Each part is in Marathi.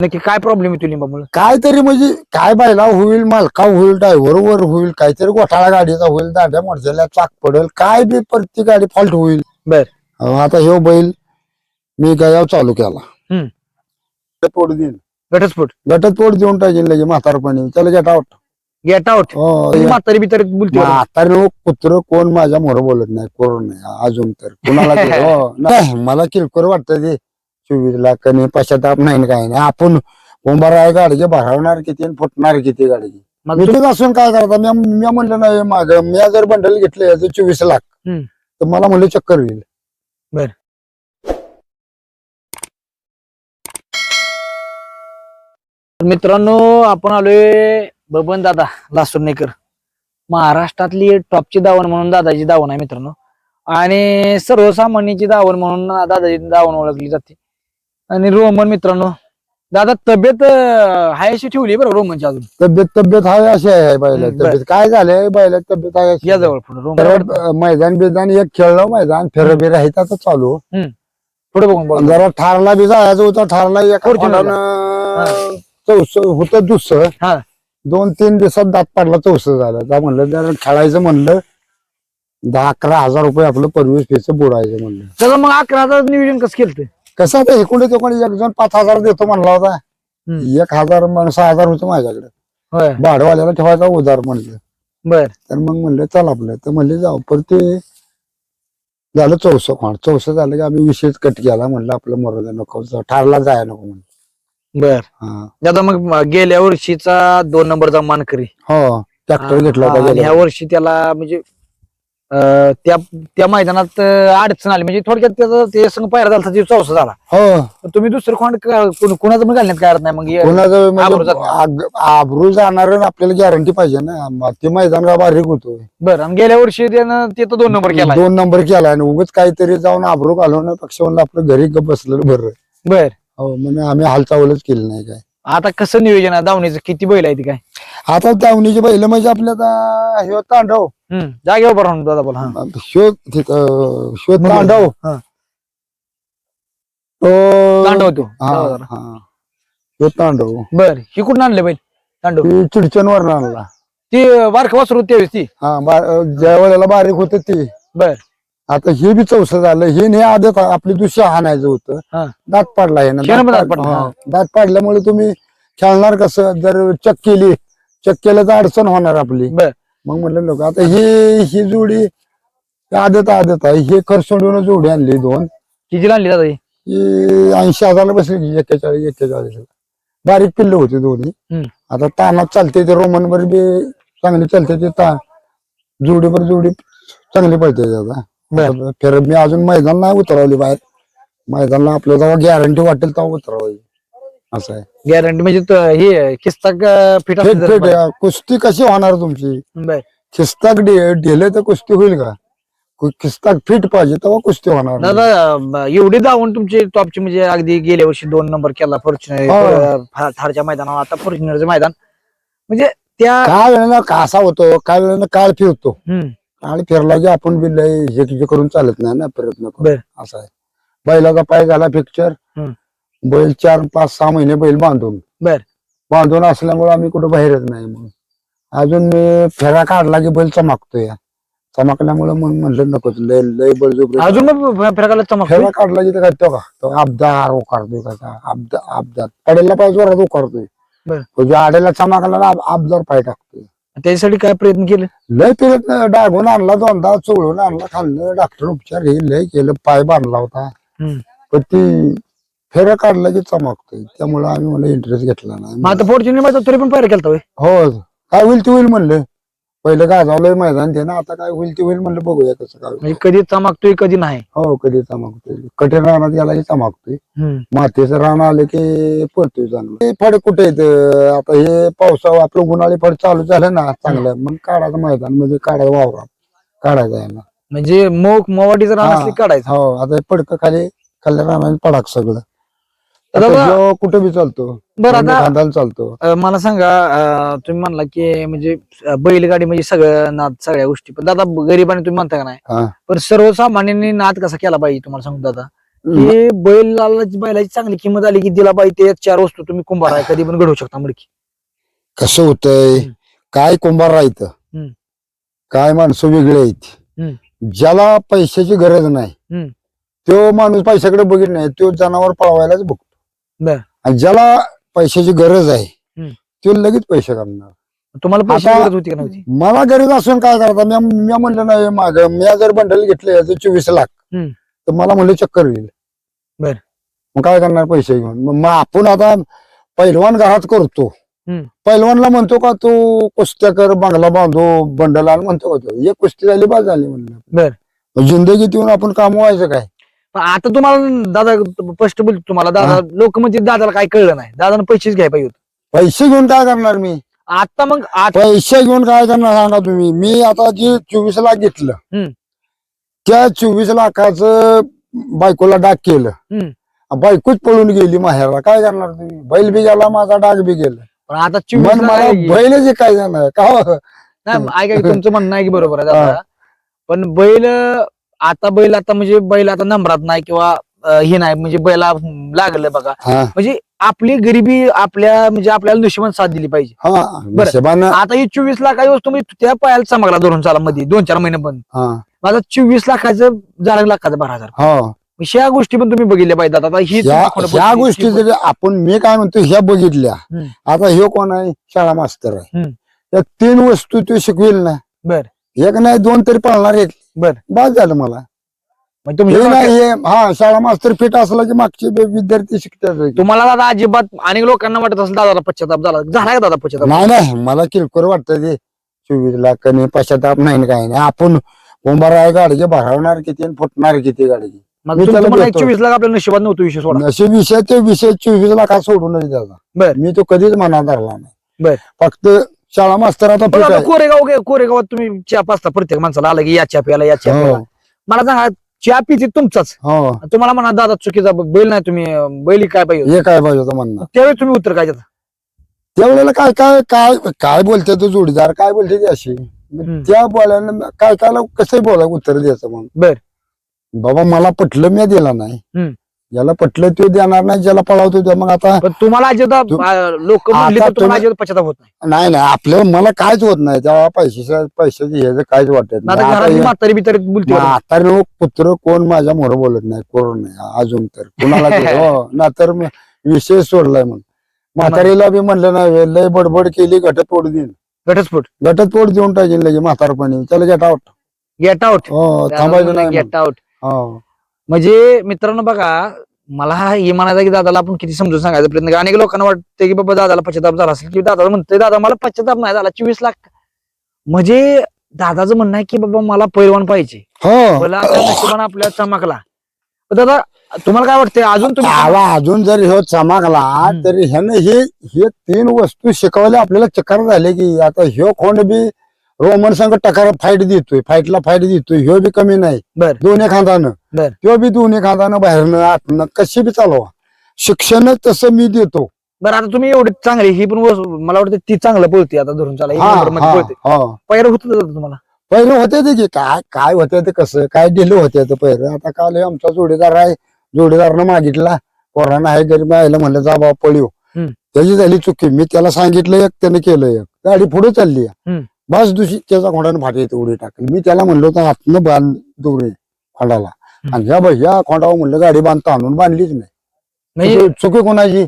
नक्की काय प्रॉब्लेम येतो लिंबामुळे काहीतरी म्हणजे काय बायला होईल मालका होईल ड्रायव्हर वर होईल काहीतरी गोठाळा गाडीचा होईल दांड्या मोडच्याला चाक पडेल काय बी प्रत्येक गाडी फॉल्ट होईल. बर. अहो, आता ह्यो बैल मी गयाव चालू केला. हम्म. पोट देईन. घटस्फोट गटत पोट देऊन टाकेल लगे म्हातारपणी. त्याला गेट आउट गेट आउट म्हातारी बितारी बोलते म्हातारे कुत्र कोण माझ्या मोर बोलत नाही कोण नाही. अजून तर. कुणाला ते- हो, नाही मला किरकोळ वाटतं ते. चोवीस लाख कमी पश्चाताप नाही न काही नाही. आपण उंबारा गाडीचे भरवणार किती आणि फुटणार किती गाडीची? मग तू- असून काय करता? मी मी म्हणलं नाही माझ मी जर बंडल घेतले याचे चोवीस लाख. हम्म. तर मला म्हणलं चक्कर येईल मित्रांनो आपण आलोय बबन दादा लासुर्णेकर महाराष्ट्रातली टॉपची दावण म्हणून दादाची दावण आहे मित्रांनो. आणि सर्वसामान्याची दावण म्हणून दादाची दावण ओळखली जाते. आणि रोमन मित्रांनो दादा तब्येत हाय अशी ठेवली बरं रोमनची अजून? तब्येत तब्येत आहे अशी आहे बैला. हम्म. तब्येत काय झालंय बैला? तब्येत आहे अशी. या जवळ पुढे रोमन परत, अं, मैदान बिदान एक खेळलं मैदान फेर बिर आहे आता चालू. पुढे बघून बोला जरा ठारला बी जायचं होतं ठारला एका Fortuner ला. होतं दुसरं. हा. दोन तीन दिवसात दात पडला चौस झालं. म्हणलं जरा खेळायचं म्हणलं दहा अकरा हजार रुपये आपलं परवेश फीचं बुडायचं म्हणलं. त्याचं मग अकरा हजार नियोजन कसं केलं कसं आता इकडे तिकडे एक जण पाच हजार देतो म्हणला होता. हम्म. एक हजार मग सहा हजार होतं माझ्याकडे. होय. भाडवाल्याला ठेवायचा उधार म्हणलं. बर. तर मग म्हणलं चल आपलं. तर म्हणले जाऊ. पण ते झालं चौस खाण चौस झालं की आम्ही विशेष कट केला म्हणलं आपलं मरोदा नको ठारला जायला नको म्हणलं. बर. हा. दादा मग गेल्या वर्षीचा दोन नंबरचा मानकरी. हो ट्रॅक्टर घेतला होता आणि ह्या गेल्या वर्षी त्याला म्हणजे अं, त्या त्या मैदानात अं, अडचण आली. म्हणजे थोडक्यात त्याचा ते संघ पायरा झाला जीव चौसा झाला. हो. पण तुम्ही दुसरं कोण कुण- कुणाचं पण घालण्यात काय अर्थ नाही. मग हे- कोणाचं आबरू म्हणजे जात आग- आबरू जाणार आपल्याला गॅरंटी पाहिजे ना. मग ते मैदान का बारीक होतो बरं आणि गेल्या वर्षी त्यानं ते तर दोन नंबर केला दोन नंबर केला आणि उगाच काहीतरी जाऊन आबरू घालवण्यापेक्षा म्हणलं आपलं घरी गप बसलेलं बरं. बर. हो म्हणजे आम्ही हालचावलच केली नाही काय. आता कसं नियोजन आहे? धावणीचं किती बैल आहे ती काय? आता दावणीची बैल म्हणजे आपल्या आता ह्यो तांडव. हम्म जागेवर बरं म्हणून दादा बोला हा. शोध तिथं शोध तांडव हा. तो तांडव तो हा, हा. शोध तांडव बर ही कुठून आणले बैल तांडव ती चिडचणवर आणला ती बारक वासरू त्यावेळेस ती हा बा- ज्या वेळेला बारीक होत ते बर आता हे बी चौस झालं हे नाही आदत आपली दुसऱ्या हाणायचं होतं हा. दात पाडला हे ना शेण पण दात पाड- पडला. दात पाडल्यामुळे तुम्ही खेळणार कसं जर चक केली चक केलं तर अडचण होणार आपली बर. मग म्हटलं लोक आता ही ही जोडी आदत आदत आहे. हे खरसोडून जोडी आणली दोन. किती आणली दादा ही? ही ऐंशी हजारला बसली की एक्केचाळीस एक्केचाळीस. बारीक पिल्ल होती दोन्ही. हम्म. आता तानात चालते ते रोमनवर बी चांगली चालते ते ता जोडीवर जोडी चांगली पडते ते आता. फेर मी अजून मैदान नाही उतरवली बाहेर. मैदानला आपल्याला जेव्हा गॅरंटी वाटेल तेव्हा उतरवायची. असं आहे गॅरंटी म्हणजे त- हे फिट फेट फेट आहे. कुस्ती कशी होणार तुमची बर खिस्ताक ढेले तर कुस्ती होईल का कु- खिस्ताक फिट पाहिजे तेव्हा कुस्ती होणार नाही. दादा ब- एवढी धावून तुमची टॉपची म्हणजे अगदी गेल्या वर्षी दोन नंबर केला हो. फॉर्च्युनर ठारच्या मैदानावर आता फॉर्च्युनरचं मैदान म्हणजे त्या काय वेळेला कासा होतो काय वेळेला काळ फिरतो हम्म, काळ फिरला की आपण बी लय हे हे करून चालत नाही ना प्रयत्न बर. करून असं आहे बैलाचा पाय झाला पिक्चर हम्म. बैल चार पाच सहा महिने बैल बांधून. बर. बांधून असल्यामुळे आम्ही कुठं बाहेरच नाही मग अजून मी फेरा काढला की बैल चमकतोय. चमकल्यामुळे मग म्हणलं नको लय लय बैल जो अजून मग फिरायला चमक फेरा काढला की ते काय तो का? तो अब्दार उकारतोय का अब्दा अब्दात पडेला पाय जोरात उकारतोय बर. तो जो आडेला चमकला ना अब्दार पाय टाकतोय. त्याच्यासाठी काय प्रयत्न केले? लय फिरत डागून आणला दोनदा चोळून आणला खाल्लं डॉक्टर उपचार हे लय केलं पाय बांधला होता. हम्म. पण ती फेरा काढला की चमकतोय. त्यामुळे आम्ही मला इंटरेस्ट घेतला मग नाही आता फॉर्च्युनर मैदान तरी पण पायरा केलता होय? हो. काय होईल ते होईल म्हणलं. पहिलं गाजावलंय मैदान ते ना आता काय होईल ते होईल म्हणलं बघूया कसं काय होईल. म्हणजे कधी चमकतोय कधी नाही. हो कधी चमकतोय. कठीण रानात गेला की चमकतोय. हम्म. मातीचं रान आलं की पळतोय चांगलं. हे फड कुठे येत आता हे पावसाळा आपलं उन्हाळी फड चालू झालं ना चांगलं. मग काढायचं मैदान म्हणजे काढायचं वावरात. काढायचं आहे ना. म्हणजे मोक मोवाडीचं रान हा. असली काढायचं. हो आता हे पडकं खाली खाल्ल्या रानाने पडाक सगळं. दादा, आता कुठं बी चालतो बरं आता खांदाला चालतो अं, मला सांगा अं, तुम्ही म्हणला की म्हणजे अं, बैलगाडी म्हणजे सगळं नाद सगळ्या गोष्टी पण दादा गरीबाने तुम्ही म्हणता का नाही हा. पण सर्वसामान्यांनी नाद कसा केला पाहिजे तुम्हाला सांगतो दादा की बैलाला बैलाची चांगली किंमत आली की दिला पाहिजे ते चार वस्तू तुम्ही कुंभार आहे कधी पण घडवू शकता मडकी कसं होतंय हम्म. काय कुंभार राहत. काय माणसं वेगळी आहेत. ज्याला पैशाची गरज नाही हम्म. तो माणूस पैशाकडे बघित नाही तो जनावर पळवायलाच बघतो बर. आणि ज्याला पैशाची गरज आहे हम्म. तो लगेच पैसे करणार तुम्हाला पैसे आता- गरज होती का नव्हती मला गरज असून काय करता मी मी म्हणलं नाही माग मी जर बंडल घेतले याचं चोवीस लाख हम्म. तर मला म्हणलं चक्कर येईल बर. मग काय करणार पैसे घेऊन मग मग आपण आता पैलवान घरात करतो हम्म. पैलवानला म्हणतो का तू कुस्त्या कर बांगला बांधो बंडल आण म्हणतो का तो एक कुस्ती झाली बाद झाली म्हणलं बर. मग जिंदगीत येऊन आपण कामवायचं काय आता तुम्हाला दादा स्पष्ट बोलतो तुम्हाला दादा लोक म्हणजे दादाला काय कळलं नाही दादानं पैसेच घ्याय पाहिजे होते. पैसे घेऊन काय करणार मी आता मग आत पैसे घेऊन काय करणार सांगा तुम्ही मी आता जे चोवीस लाख घेतलं. त्या चोवीस लाखाचं बायकोला डाग केलं. बायकोच पळून गेली माहेरला काय करणार तुम्ही बैल बी गेला माझा डाग बी गेला पण आता मग चोवीस मला लाख. बैलच काय जाणार का हो? नाही, ऐका की तुमचं म्हणणं आहे की बरोबर आहे दादा पण बैल आता बैल आता म्हणजे बैल आता नंबरात नाही किंवा अं, हे नाही म्हणजे बैला लागलं बघा. हा. म्हणजे आपली गरिबी आपल्या म्हणजे आपल्याला दुश्मन साथ दिली पाहिजे. हा आता ही चोवीस लाखाची वस्तू म्हणजे त्या पायाला चमकला धरून चाला मध्ये दोन चार महिने पण. हा. माझा चोवीस लाखाचं झालं लाखाचं बारा हजार. हा. ह्या गोष्टी पण तुम्ही बघितल्या पाहिजेत. आता ही ह्या गोष्टी ही जरी आपण मी काय म्हणतो ह्या बघितल्या. हम्म. आता ह्यो कोण आहे? शाळा मास्तर आहे. हम्म. तीन वस्तू तो शिकवेल ना. बर. एक नाही दोन तरी पाळणार एक. बर. बाद झालं मला. तुमच्या हे नाही हे हा शाळा मास्तर फिट असला की मागचे बे- विद्यार्थी शिकतात तुम्हाला दादा अजिबात अनेक लोकांना वाटत असेल दादाला पश्चाताप झाला. झाला का दादा पश्चाताप? नाही नाही मला किरकोळ वाटतं ते. चोवीस लाख आणि पश्चाताप नाही आणि काही नाही. आपण उंबारा गाडगे भरवणार किती आणि फुटणार किती गाडगे? मी त्याला. चोवीस लाख आपल्या नशिबात नव्हतं विषय सोडा. असे विषय ते विषय चोवीस लाखात सोडूनच द्यायचा बर. मी तो कधीच मनात धरला बर. नाही फक्त शाळा मास्तर आता पण फिट आता आहे. कोरेगाव गे- कोरेगावात तुम्ही चहा पाचता प्रत्येक माणसाला आला की या चहा प्याला या चहा प्याला हो मला सांगा चहा पिते तुमचाच. हो. तुम्हाला म्हणा दादा चुकीचा ब- बैल नाही तुम्ही अं, बैल काय पाहिजे हे काय पाहिजे होतं म्हणणं? त्यावेळी तुम्ही उत्तर काय देता? त्यावेळेला काय काय काय काय बोलते तो जोडीदार? काय बोलते ती अशी? हम्म. त्या बोलायला काय काय कसं बोला उत्तर द्यायचं मग? बर. बाबा मला पटलं मी दिला नाही. हम्म. ज्याला पटलं तो देणार नाही ज्याला पळावतो तो मग आता पण तुम्हाला अजिबात तु- लोक म्हणले तर आता तुम्हाला तुम्ही- अजिबात पश्चाताप होत नाही. नाही नाही आपल्याला मला काहीच होत नाही. तेव्हा पैशाचं पैशाची ह्याचं काहीच वाटत आता नाही आता म्हातारी बितारी बोलते बरं. म्हातारे पुत्र कोण माझ्या मोर बोलत नाही कोण नाही अजून तर. कुणाला ते- हो ना तर मी विषय सोडलाय मग म्हातारीला बी म्हणलं नाही लय बडबड केली घटस्फोट देईन. घटस्फोट? घटस्फोट देऊन टाकेल लगे म्हातारपणी. त्याला गेट आउट गेट आउट हो थांबायचं नाही गेट आउट मग. हो. म्हणजे मित्रांनो बघा मला हे म्हणायचं की दादाला आपण किती समजून सांगायचा प्रयत्न अनेक लोकांना वाटतं की बाबा दादाला पश्चाताप झाला असेल की दादा म्हणतोय दादा मला पश्चाताप नाही झाला चोवीस लाख म्हणजे दादाचं म्हणणं आहे की बाबा मला पैलवान पाहिजे. हो. मला नशिबानं आपल्या चमकला. दादा तुम्हाला काय वाटतंय? अजून तुम्ही अजून जर ह्यो चमाकला. तरी ह्यानं हे हे तीन वस्तू शिकवल्या आपल्याला चक्कर झाले की आता ह्यो खोंड बी रोमन संघ टकार फाईट देतोय फाईटला फाईट देतोय ह्यो बी कमी नाही बर. दोन्ही खांदानं बर. त्यो बी दोन्ही खांदानं बाहेरनं आतनं कशी बी चालवा शिक्षण तसं मी देतो बरं आता तुम्ही एवढी चांगली ही पण मला वाटतं ती चांगलं पळते आता धरून चाला हा, मध्ये हा, पळते हा. पहिलं होत तुम्हाला पहिलं होते ते की काय काय होते ते कसं काय दिलं होते ते पहिलं आता काल हे आमचा जोडीदार आहे जोडीदारनं मागितला पोरानं आहे गरीब आयला म्हणलं जा बाबा पळीव हम्म. त्याची झाली चुकी मी त्याला सांगितलं एक त्याने केलं एक गाडी पुढे चालली आहे. हम्म. बस दुसरी त्याचा खोंडाने फाटी उडी टाकली. मी त्याला म्हणलो होतं आतनं बांध दोरे खोंडाला आणि ह्या बाई ह्या खोंडावर म्हणलं गाडी बांधता आणून बांधलीच नाही. म्हणजे चुकी- कोणाची?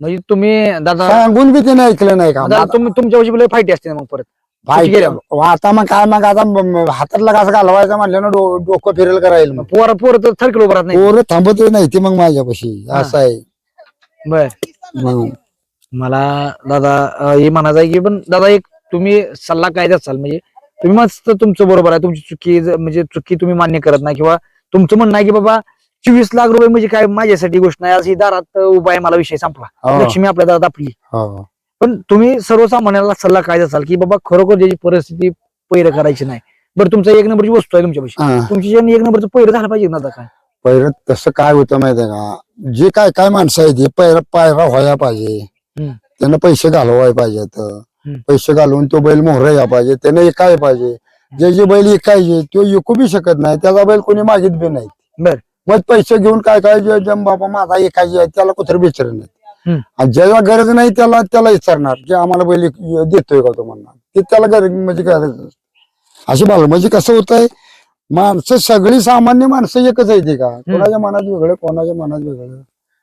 म्हणजे तुम्ही दादा सांगून बी त्याने ऐकलं नाही का? दादा तुम्ही तुमच्या फाईट असते ना मग परत? भाई. आता मग काय मग आता म- म- हातातला कसं घालवायचं म्हणलं ना डो- डोकं फिरेल करायला मग. पोर पोर तर थरकल उभं राहत नाही. पोरं थांबत नाही ती मग माझ्यापाशी. असं आहे. बर. मग मला दादा अं, हे म्हणायचं आहे की पण दादा एक तुम्ही सल्ला काय द्याल म्हणजे तुम्ही मस्त तुमचं बरोबर आहे तुमची चुकी म्हणजे चुकी तुम्ही मान्य करत नाही किंवा तुमचं म्हणणं आहे की बाबा चोवीस लाख रुपये म्हणजे काय माझ्यासाठी गोष्ट नाही आज ही दारात उभा आहे मला विषय संपला. लक्ष्मी आपल्या दारात आपली. पण तुम्ही सर्वसामान्याला सल्ला काय द्याल की बाबा खरोखर ज्याची परिस्थिती पैर करायची नाही. बरं तुमचा एक नंबरची वस्तू आहे तुमच्यापाशी. तुमची एक नंबरचं पैर झालं पाहिजे ना आता काय? पहिलं तसं काय होतं माहितीये का? जे काय काय माणसं आहे ते पायरा पायरा व्हायला पाहिजे. त्यानं पैसे घालवाय पाहिजेत. पैसे घालवून तो बैल मोहरायला पाहिजे त्याने एकाय पाहिजे. जे जे बैल एकायचे तो एकू बी शकत नाही त्याचा बैल कोणी मागित बी नाही. बर. मग पैसे घेऊन काय काय जे- जे बाबा माझा एकाची आहे त्याला कुठे विचारत. नाही आणि ज्याला गरज नाही त्याला त्याला विचारणार की आम्हाला बैल देतोय का तो म्हणणार. ते त्याला गरज म्हणजे गरज. अशी बाल म्हणजे कसं होतंय माणसं सगळी सामान्य माणसं एकच आहे ती का कोणाच्या मनात वेगळं कोणाच्या मनात वेगळं?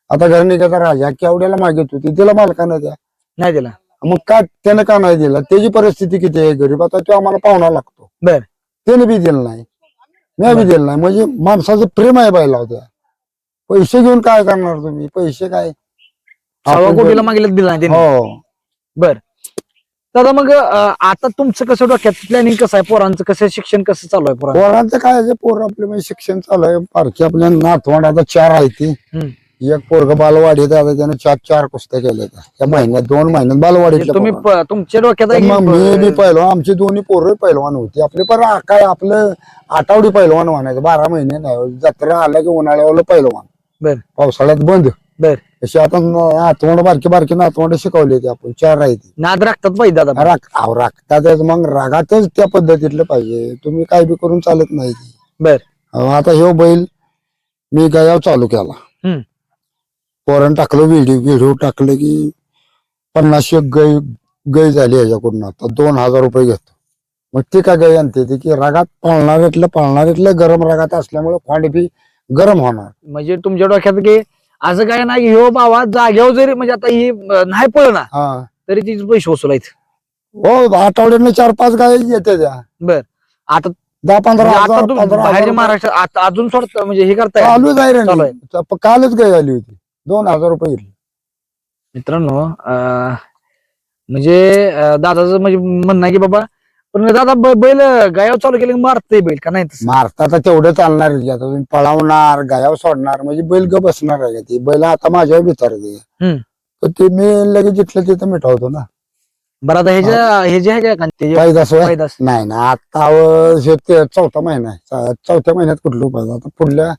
आता घर निघाचा राजा केवढ्याला मागित होती तिला मालकानं द्या. नाही दिला. मग का त्यानं का नाही दिला? त्याची परिस्थिती किती आहे गरीब? आता तो आम्हाला पाहुणा लागतो. बर. त्याने बी दिलं नाही. मी बी दिलं नाही. म्हणजे माणसाचं प्रेम आहे बायला होत्या पैसे घेऊन काय करणार तुम्ही? पैसे काय? सव्वा आपण कोटीला जर- मागितलं दिला नाही त्यांनी. हो. बर. दादा मग अं, आता तुमचं कसं डोक्यात प्लॅनिंग कसं आहे? पोरांचं कसं शिक्षण कसं चालू आहे पोरांचं? पोरांचं काय आहे, पोर आपले म्हणजे शिक्षण चालू आहे. पारखी आपल्या नातवंड आता चार आहे ती. हम्म. एक पोरग बालवाडीत आता त्यानं चार चार कुस्त्या केल्या त्या महिन्यात दोन महिन्यात बालवाडीत म्हणजे तुम्ही प- तुमच्या डोक्यात आहे मग मी बी की, पहिलवान आमची दोन्ही पोरं पहिलवान होती. आपले पर आ- काय आपलं आठवडी पहिलवान म्हणायचं बारा महिने नाही. जत्रा आल्या की उन्हाळ्यावर पहिलवान. बर. पावसाळ्यात बंद. बर. अशी आता नातवंड बारकी बारकी नातवंड शिकवली होती आपण. चार आहे ती नाद राखतात पाहिजे दादा राग अहो, रागतातच मग रागातच त्या पद्धतीतलं पाहिजे. तुम्ही काय बी करून चालत नाही. बर. अहो, आता ह्यो बैल मी गयाव चालू केला. हम्म. पोरण टाकलं व्हिडिओ व्हिडिओ टाकलं की पन्नासशे गाय गाय झाली ह्याच्याकडून आता. दोन हजार रुपये घेतो. मग ती का गाय आणते ती? की रागात पाळणाऱ्यातलं पाळणाऱ्यातलं गरम रागात असल्यामुळे खोंड बी गरम होणार. म्हणजे तुमच्या डोक्यात की असं काय नाही हो बाबा जाग्यावर जरी म्हणजे आता ही अं, नाही पळना हा. तरी तिचे पैसे वसुलायचे हो आठवड्यानं चार पाच गाय येते त्या. बर. आता दहा पंधरा म्हणजे आता हजार तुम- पंधरा बाहेरच्या हजार महाराष्ट्रात आता अजून सोडत म्हणजे हे करताय. चालू आहे. कालच गाय आली होती. दोन हजार रुपये घेतली मित्रांनो अं, म्हणजे अं, दादाचं म्हणजे म्हणणं आहे की बाबा पण दादा ब- बैल गायावर चालू केलं की मारतय बैल का नाही तसं? मारता तर तेवढं चालणार आहे की आता तुम्ही पळावणार गायावर सोडणार म्हणजे बैल ग बसणार आहे का ती बैल आता माझ्यावर विचारते हम्म. तर ते मी लगेच जिथलं तिथं मिठवतो ना. बरं आता हे जे हे. जे आहे का का ते जे पैदास नाही ना आता अहो, हे ते चौथा महिना आहे चा- चौथ्या महिन्यात कुठलं उपाय आता पुढल्या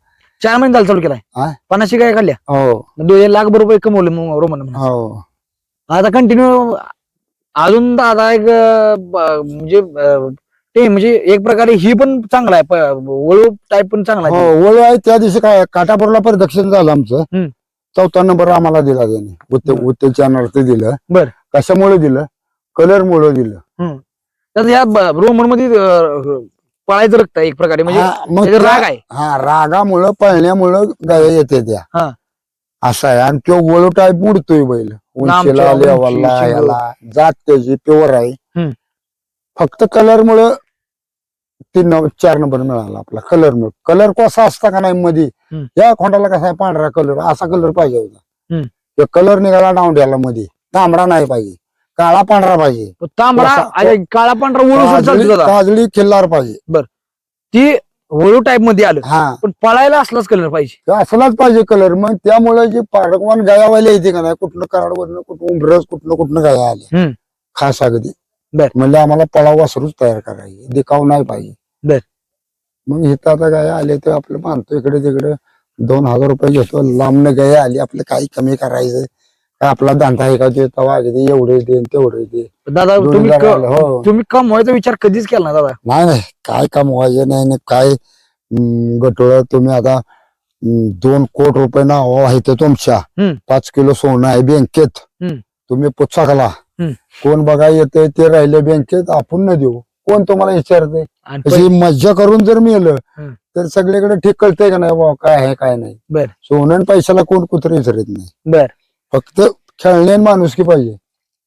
चार महिने झालं चालू केलाय. हा? पन्नासशे काय काढल्या? हो. दोन लाख रुपये कमवले मग रोमन. हो. आता कंटिन्यू अजून दादा एक म्हणजे ते म्हणजे एक प्रकारे ही पण चांगला आहे. वळू टाईप पण चांगला हो आहे ओळ आहे. त्या दिवशी काय काटापूरला प्रदक्षिण झालं आमचं. चौथा नंबर आम्हाला दिला त्याने. उत्ते बरं. उत्ते चॅनल दिलं. बरं. कशामुळे दिलं? कलर मुळे दिलं. तर ह्या रोमनमध्ये पळायचं रक्त आहे एक प्रकारे म्हणजे हा, मग त्याचा त्या- राग आहे. हा रागामुळं पळण्यामुळं गाय येते हा. त्या असं आहे. आणि तो वळू टाईप उडतोय बैल. उंचीला उंची, लेवलला शिंग. याला जात त्याची प्युअर आहे. हम्म. फक्त कलर मुळे तीन नंबर चार नंबर मिळाला आपला कलर मुळे कलर कसा असता का नाही मध्ये हम्म. या खोंडाला कसा आहे पांढरा कलर असा कलर पाहिजे हम्म. होता कलर निघाला डावड्याला मध्ये तांबडा नाही पाहिजे. काळा पांढरा पाहिजे. तांबडा आणि काळा पांढरा वळू चालतो काजळी दादा काजळी खिल्लार पाहिजे. ती वळू टाईपमध्ये आलं. हा. पण पळायला असलाच कलर पाहिजे. असलाच पाहिजे कलर मग त्यामुळे जे पाडकवान गायावाले येते का नाही कुठलं कराडवरनं कुठं उंबरस कुठलं कुठलं गाया आले. हम्म. खास अगदी. बर. म्हणजे आम्हाला पळाव वासरूच तयार करायचे. दिखाव नाही पाहिजे. बर. मग इथं आता गाया आले तर आपलं बांधतो इकडे तिकडे दोन हजार रुपये घेतो. लांबनं गाया आली. आपलं काही कमी करायचं. आपला धंदा आहे का? तवा एवढे दे तेवढे दे. दादा तुम्ही क- हो. तुम्ही कमवायचा विचार कधीच केला ना दादा. नाही नाही. काय कमवायचे नाही ना काय गटोळ तुम्ही आता हम्म, दोन कोट रुपये नाव आहे ते तुमच्या. हम्म. पाच किलो सोनं आहे बँकेत. हम्म. तुम्ही पुच्छकला हम्म. कोण बघा येते ते राहिले बँकेत आपण न देऊ. कोण तुम्हाला विचारते आणि अशी मज्जा करून जर मिळलं हम्म. तर सगळीकडे ठीक कळतंय का नाही? बाबा काय आहे काय नाही. बर. सोनं आणि पैशाला कोण कुत्र विचारत नाही. बर. फक्त खेळणे माणूस की पाहिजे.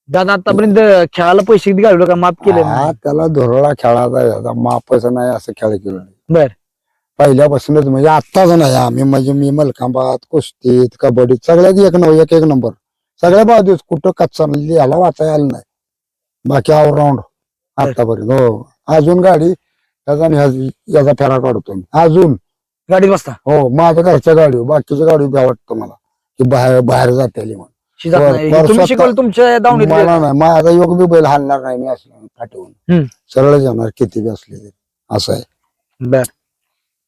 दादा आतापर्यंत खेळायला पैसे किती घालवलं का? माफ केले हा, त्याला आहे. आता मापाचं नाही असं खेळ केलं नाही. बर. पहिल्यापासूनच म्हणजे आत्ताच नाही आम्ही. म्हणजे मी मलखांबात कुस्तीत कबड्डीत सगळ्यात एक नंबर एक एक नंबर. सगळ्या बाजूच कुठं कच्चा नाही. याला वाचायला आलं नाही. बाकी ऑलराऊंड आतापर्यंत हो. अजून गाडी याचा आणि ह्याची- याचा फेरा काढतो अजून. गाडीत बसता? हो माझ्या घरच्या गाडी बाकीच्या गाडी वाटतं मला. की बाहेर बाहेर जाते म्हणून. शिजात नाही. तुम्ही स्वतः- शिकवलं तुमच्या दावणीत मला नाही माझा योग बी बैल हालणार नाही मी असलं फाटवून. सरळ जाणार किती बी असले तरी. असं आहे. बर.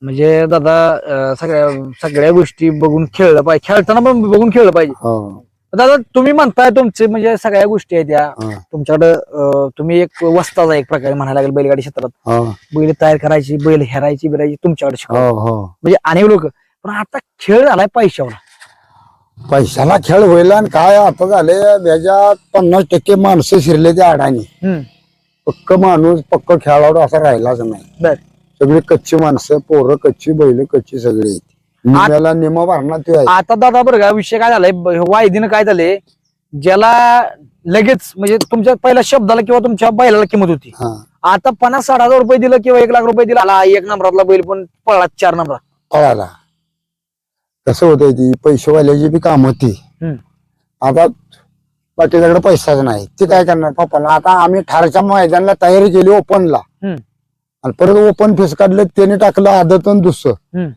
म्हणजे दादा अं, सगळ्या सगळ्या गोष्टी बघून खेळलं पाहिजे. खेळताना पण बघून खेळलं पाहिजे. हो. दादा तुम्ही म्हणताय तुमचे म्हणजे सगळ्या गोष्टी आहेत या. हा, तुमच्याकडे अं, तुम्ही एक वस्ताचा एक प्रकारे म्हणायला लागेल बैलगाडी क्षेत्रात. हो. बैल तयार करायची बैल हेरायची बिरायची तुमच्याकडे शिकवा हो हो. म्हणजे अनेक लोक. पण आता खेळ झालाय पैशावर. पैशाला खेळ होईल आणि काय आता झाले याच्यात पन्नास टक्के माणसं शिरले त्या हम्म. पक्क माणूस पक्क खेळाडू असा राहिलाच नाही. बर. सगळी कच्ची माणसं पोरं कच्ची बैल कच्ची सगळी. निम्याला निम भरणार ते आहे. आता दादा बरं का विषय काय झालाय? ब- वायदीनं काय झालंय? ज्याला लगेच म्हणजे तुमच्या पहिल्या शब्दाला किंवा तुमच्या बैलाला किंमत होती. हा. आता पन्नास साठ हजार रुपये दिलं किंवा एक लाख रुपये दिला आला एक नंबरातला बैल पण पळला चार नंबरात. पळाला. कसं होतंय ती पैसेवाल्याची बी काम होती. हम्म. आता बाकीच्याकडे पैसाच नाही. ते काय करणार पप्पाला? आता आम्ही ठारच्या मैदानाला तयारी केली ओपनला. हम्म. आणि परत ओपन फेस काढलं त्याने टाकलं आदत आणि दुसरं. हम्म.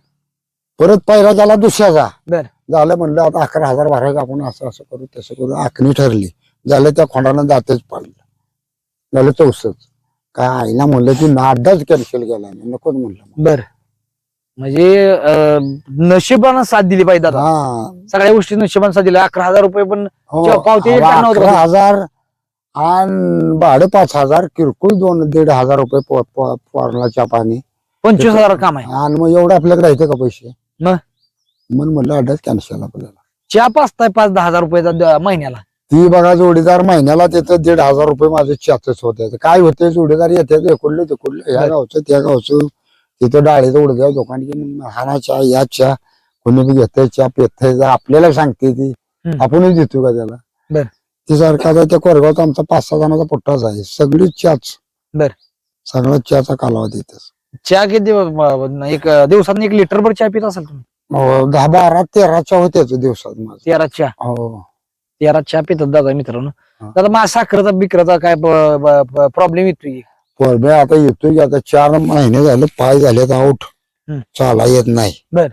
परत पहिला झाला दुसऱ्याचा. बर. झालं म्हणलं आता अकरा हजार भरायचं आपण असं असं करू तसं करू. आखणी ठरली. झालं त्या खोंडानं जातच पाडलं. झालं चौसच. काय आईला म्हणलं की नादाच कॅन्सल केला मी नकोच म्हणलं. बर. म्हणजे अं, नशिबानं साथ दिली पाहिजे दादा. हा. सगळ्या गोष्टी नशिबानं साथ दिल्या. अकरा हजार रुपये पण हो, जेव्हा पावती होतं अकरा. हजार आणि भाडं पाच हजार किरकोळ दोन दीड हजार रुपये पो- पाणी. पंचवीस हजार काम आहे. आणि मग एवढं आपल्याकडे राहते का पैसे? मग? मग म्हणलं अड्डाच कॅन्सल आपल्याला चहा पाचताय पाच दहा हजार रुपये द- महिन्याला. ती बघा जोडीदार महिन्याला त्याचं दीड हजार रुपये माझे चातच होते. काय होते? जोडीदार येते एकुडले तिकडले ह्या. गावचं त्या गावचं. तिथं डाळीचं उडद्या दुकान घेऊन हाना चहा या चहा कोणी बी घेतय चहा पेतय आपल्याला सांगते ती. आपणच देतो का त्याला? बर. ती सारखा आता त्या कोरगावत आमचा पाच सहा जणांचा पुट्टाच आहे. सगळी चहाच बर. सगळा चहाचा कालावधी चहा किती ब- एक दिवसात एक लिटर भर चहा पित असाल तुम्ही? अहो, दहा बारा तेरा चहा होत्याच दिवसात माझं. तेरा चहा. हो. तेरा चहा पितात दादा मित्रांनो. हा. दादा माझा साखरेचा बिकराचा काय प्रॉब्लेम येतोय? पोरबे आता येतोय की आता चार महिने झाले पाय झालेत हम्म. चाला येत नाही. बर.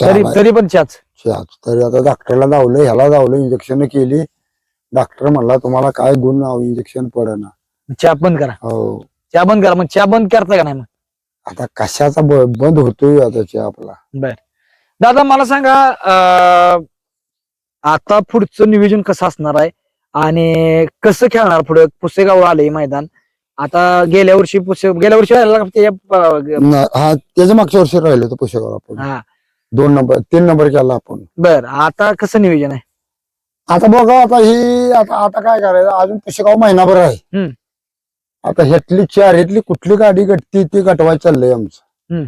तरी चाला- तरी पण चहाच. तरी आता डॉक्टरला धावलं ह्याला धावलं इंजेक्शन केली. डॉक्टर म्हणला तुम्हाला काय गुण इंजेक्शन पडेना. चहा बंद करा. हो. चहा बंद करा. मग चहा बंद करता का नाही मग? आता कशाचा ब- बंद होतोय आता चहा आपला. दादा मला सांगा अं, आता पुढचं नियोजन कसं असणार आहे? आणि कसं खेळणार पुढे? पुसेगाव आले मैदान. आता गेल्या वर्षी पुसे गेल्या वर्षी राहिला का त्याच्या, अं, न- हा त्याच्या मागच्या वर्षी राहिलो होतो पुशेगाव आपण हा दोन नंबर तीन नंबर केला आपण बर आता कसं नियोजन आहे आता बघा आता ही आता आता काय करायचं अजून पुशेगाव महिनाभर आहे हम्म. आता ह्यातली चार ह्यातली कुठली गाडी गटती ती गटवाय चाललंय आमचं हम्म.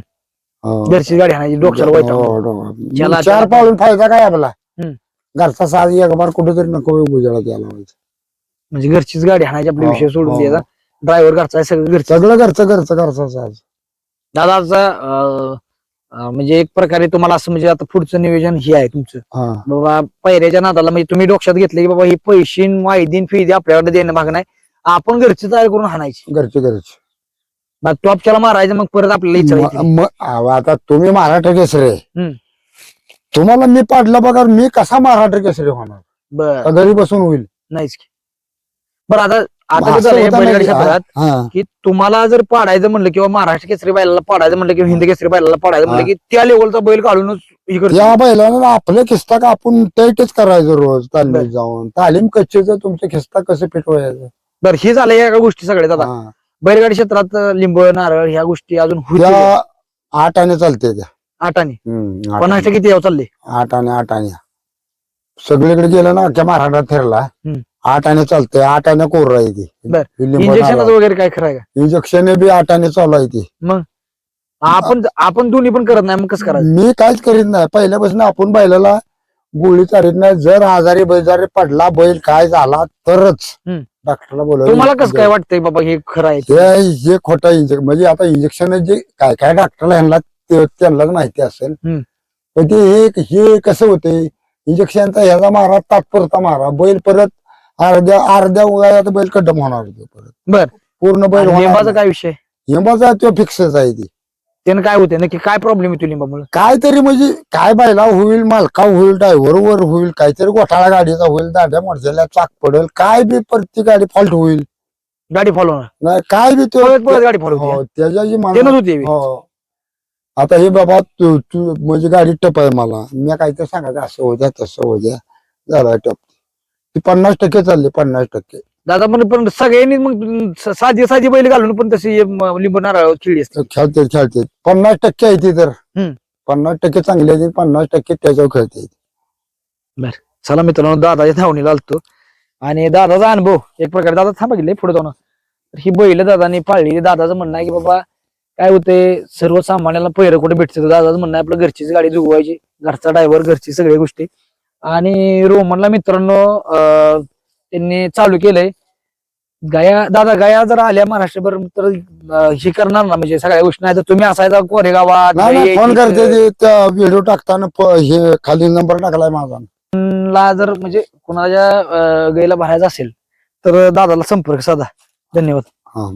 हो. घरची गाडी आणायची डोक्याला वाईट हो, हो. ज्याला- चार पावलं फायदा काय आपला हम्म. घरचा साज एक बार कुठेतरी नको गुजरात यायला लावायचं. म्हणजे घरचीच गाडी आणायची आपले हो, विषय सोडून हो. द्यायचा ड्रायव्हर घरचा आहे सगळं घरचं. सगळं घरचं घरचं घरचा अं, अं, म्हणजे एक प्रकारे तुम्हाला असं म्हणजे आता पुढचं नियोजन हे आहे तुमचं. हा. बाबा पैऱ्याच्या नादाला म्हणजे तुम्ही डोक्यात घेतले की बाबा ही पैसे वायदीन फी आपल्याकडे देणं भाग नाही. आपण घरची तयार करून हाणायची घरचे घरचे. मग टॉपच्याला मारायचं मग परत आपल्याला म-. म- आता तुम्ही महाराष्ट्र केसरी. हम्म. तुम्हाला मी पाडलं बघा मी कसा महाराष्ट्र केसरी होणार? बर. का घरी बसून होईल. नाहीच की. बरं आता आता कसं होतं बैलगाडी क्षेत्रात हा. की तुम्हाला जर पाडायचं म्हणलं किंवा महाराष्ट्र केसरी बैलाला पाडायचं म्हणलं किंवा हिंद केसरी बैलाला पाडायचं म्हणलं. की त्या लेवलचा बैल काढूनच हे करतो. या बैलाला आपलं खिस्ता का आपण टाईटच करायचं रोज बर. तालीम जाऊन तालीम कच्चेच तुमचं खिस्ता कसं पिटवायचं बरं हे झालं या गोष्टी सगळ्या दादा हा. बैलगाडी क्षेत्रात लिंब नारळ ह्या गोष्टी अजून त्या आठ आणि चालते त्या आठाने हम्म, आठ पन्नास आणि- टक्के किती यावं चालले आठ आणि आठ आणि सगळीकडे गेलं ना अख्ख्या महाराष्ट्रात फिरला हम्म. आठ आणि चालते आठ आणि कोर आहे ती. बर. इंजेक्शनाचं वगैरे काय खरं आहे का? इंजेक्शन बी आठ आणि चालू आहे ती. आपण आपण दोन्ही पण करत नाही मग कसं करायचं? मी काहीच करीत नाही. पहिल्यापासून आपण बैलाला गोळी चालत नाही. जर आजारी बैजारी पडला बैल काय झाला तरच हम्म. डॉक्टरला बोलवलं. तुम्हाला कसं काय वाटतंय बाबा हे खरं आहे? हे हे खोटं इंजेक्शन म्हणजे आता इंजेक्शन जे काय काय डॉक्टरला ह्यांना ते- त्यांनाच माहिती असेल. हम्म. पण ते हे हे कसं होते इंजेक्शनचा ह्याचा मारा तात्पुरता मारा. बैल परत अर्ध्या अर्ध्या उगाळ्यात बैल कड्डम होणार होतो परत. बर. पूर्ण बैल आणि लिंबाचा. काय विषय? लिंबाचा तो फिक्सच आहे ती. त्यानं काय होते नक्की काय प्रॉब्लेम येतो लिंबामुळे? काहीतरी म्हणजे काय बायला होईल मालका होईल ड्रायव्हर वर होईल काहीतरी गोठाळा गाडीचा होईल दांड्या मोडच्याला चाक पडेल काय बी प्रत्येक गाडी फॉल्ट होईल. गाडी फॉलो होणार. नाही काय बी तो पळत पळत गाडी फॉलो हो, त्याच्या जी त्यानंच मान- होती हो आता हे बाबा तू तू म्हणजे गाडी टप आहे मला. मी काहीतरी सांगायचं असं हो द्या तसं हो द्या. झाला टप. ती पन्नास टक्के चालली पन्नास टक्के. दादा पण पण सगळ्यांनी मग स- साधी साधी बैल घालून पण तशी म- लिंब नारळ खेळली असते. तर खेळते खेळते. पन्नास टक्के आहे ती तर. हम्म. पन्नास टक्के चांगले आहेत पन्नास टक्के त्याच्यावर खेळते. चला मित्रांनो दादाच्या धावणीला आलतो. आणि दादाचा अनुभव एक प्रकारे दादा थांबा गेले पुढे जाऊन. तर ही बैल दादानी पाळली. दादाचं म्हणणं आहे की बाबा काय होते सर्वसामान्याला पहिरं कुठे भेटते? तर दादाचं म्हणणं आहे आपलं घरचीच गाडी जुगवायची. घरचा ड्रायव्हर घरची सगळ्या गोष्टी. आणि रोमनला मित्रांनो अं, त्यांनी चालू केलंय. गाया दादा गाया जर आल्या महाराष्ट्रभर तर अं, हे करणार ना? म्हणजे सगळ्या गोष्टी नाही तर तुम्ही असायचा कोरेगावात नाही नाही, गाई फोन करते ते त्या व्हिडिओ टाकताना प- हे खाली नंबर टाकलाय माझा. ला जर म्हणजे कुणाच्या अं, गाईला भरायचं असेल तर दादाला संपर्क साधा. धन्यवाद. हा